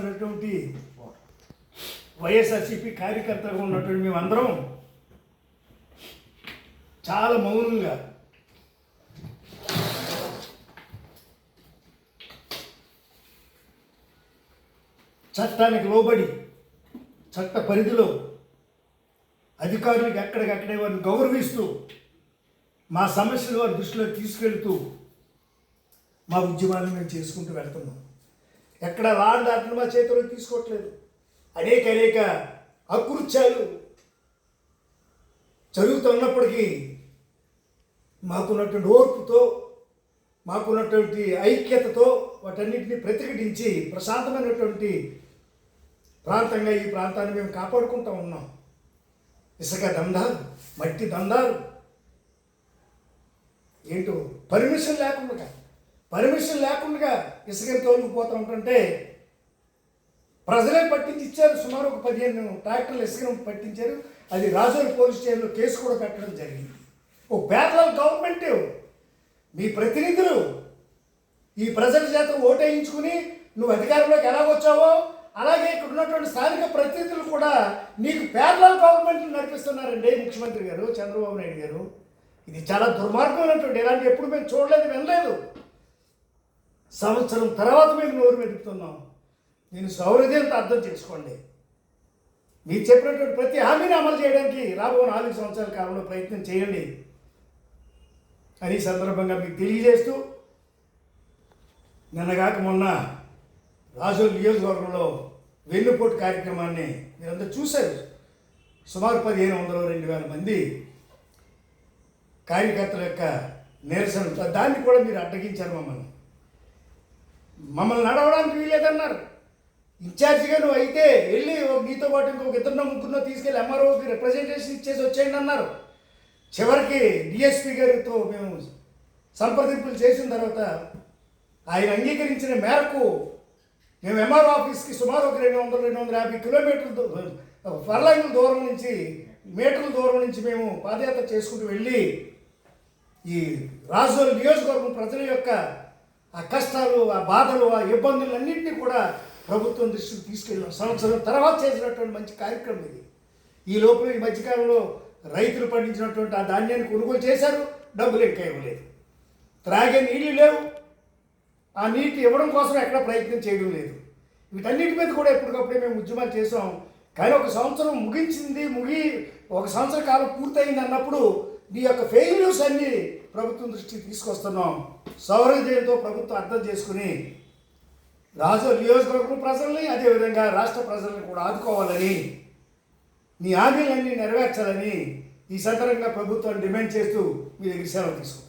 ఉన్నటువంటి వైఎస్ఆర్సీపీ కార్యకర్తగా ఉన్నటువంటి మేమందరం చాలా మౌనంగా చట్టానికి లోబడి చట్ట పరిధిలో అధికారులకు ఎక్కడికక్కడే వారిని గౌరవిస్తూ మా సమస్యలు వారి దృష్టిలో తీసుకెళ్తూ మా ఉద్యమాలను మేము చేసుకుంటూ వెళ్తున్నాం. ఎక్కడ లాండ్ ఆర్డర్ మా చేతిలో తీసుకోవట్లేదు. అనేక అనేక అకృత్యాలు జరుగుతున్నప్పటికీ మాకున్నటువంటి ఓర్పుతో మాకున్నటువంటి ఐక్యతతో వాటన్నిటిని ప్రతిఘటించి ప్రశాంతమైనటువంటి ప్రాంతంగా ఈ ప్రాంతాన్ని మేము కాపాడుకుంటూ ఉన్నాం. ఇసుక దందాలు మట్టి దందాలు. ఏంటో పర్మిషన్ లేకుండా పర్మిషన్ లేకుండా ఇసుకని తోలుకుపోతూ ఉంటుంటే ప్రజలే పట్టించి ఇచ్చారు సుమారు ఒక పదిహేను ట్రాక్టర్లు ఇసుకను పట్టించారు. అది రాజోలు పోలీస్ స్టేషన్లో కేసు కూడా పెట్టడం జరిగింది. ఓ పేదల గవర్నమెంట్ మీ ప్రతినిధులు ఈ ప్రజల చేత ఓటేయించుకుని నువ్వు అధికారంలోకి ఎలా వచ్చావో అలాగే ఇక్కడ ఉన్నటువంటి స్థానిక ప్రతినిధులు కూడా నీకు పేదల గవర్నమెంట్ని నడిపిస్తున్నారండి ముఖ్యమంత్రి గారు చంద్రబాబు నాయుడు గారు. ఇది చాలా దుర్మార్గమైనటువంటి ఇలాంటి ఎప్పుడు మేము చూడలేదు వినలేదు. సంవత్సరం తర్వాత మేము నోరు మెదుపుతున్నాం. నేను సౌహృదయంతో అర్థం చేసుకోండి. మీరు చెప్పినటువంటి ప్రతి హామీని అమలు చేయడానికి రాబో నాలుగు సంవత్సరాల కాలంలో ప్రయత్నం చేయండి. అని సందర్భంగా మీకు తెలియజేస్తూ నిన్నగాక మొన్న రాజోల్ నియోజకవర్గంలో వెన్నుపోటు కార్యక్రమాన్ని మీరందరూ చూశారు. సుమారు పదిహేను వందల రెండు వేల మంది కార్యకర్తల యొక్క నిరసన. దాన్ని కూడా మీరు అడ్డగించారు మమ్మల్ని. మమ్మల్ని నడవడానికి వీలేదన్నారు ఇన్ఛార్జిగా నువ్వు అయితే వెళ్ళి ఒక నీతో పాటు ఇంకొక ఇద్దరినో ముగ్గురునో తీసుకెళ్ళి ఎంఆర్ఓకి రిప్రజెంటేషన్ ఇచ్చేసి వచ్చేయండి అన్నారు. చివరికి డిఎస్పి గారితో మేము సంప్రదింపులు చేసిన తర్వాత ఆయన అంగీకరించిన మేరకు మేము ఎంఆర్ఓ ఆఫీస్కి సుమారు ఒక రెండు వందల రెండు వందల యాభై కిలోమీటర్ల ఫర్లైన్ల దూరం నుంచి మీటర్ల దూరం నుంచి మేము పాదయాత్ర చేసుకుంటూ వెళ్ళి ఈ రాజు నియోజకవర్గం ప్రజల యొక్క ఆ కష్టాలు ఆ బాధలు ఆ ఇబ్బందులన్నింటినీ కూడా ప్రభుత్వం దృష్టికి తీసుకెళ్ళాం సంవత్సరం తర్వాత చేసినటువంటి మంచి కార్యక్రమం ఇది. ఈ లోపల ఈ మధ్యకాలంలో రైతులు పండించినటువంటి ఆ ధాన్యాన్ని కొనుగోలు చేశారు డబ్బులు ఇంకా ఇవ్వలేదు. త్రాగే నీళ్ళు లేవు ఆ నీటి ఇవ్వడం కోసం ఎక్కడ ప్రయత్నం చేయడం లేదు. వీటన్నిటి మీద కూడా ఎప్పటికప్పుడే మేము ఉద్యమాలు చేసాం కానీ ఒక సంవత్సరం ముగించింది ముగి ఒక సంవత్సర కాలం పూర్తయింది అన్నప్పుడు మీ యొక్క ఫెయిల్యూర్స్ అన్ని ప్రభుత్వం దృష్టికి తీసుకొస్తున్నాం. సౌహృదయంతో ప్రభుత్వం అర్థం చేసుకుని రాజు నియోజకవర్గం ప్రజల్ని అదేవిధంగా రాష్ట్ర ప్రజల్ని కూడా ఆదుకోవాలని మీ హామీలన్నీ నెరవేర్చాలని ఈ సందర్భంగా ప్రభుత్వాన్ని డిమాండ్ చేస్తూ మీ దగ్గర సెలవు తీసుకుంటాం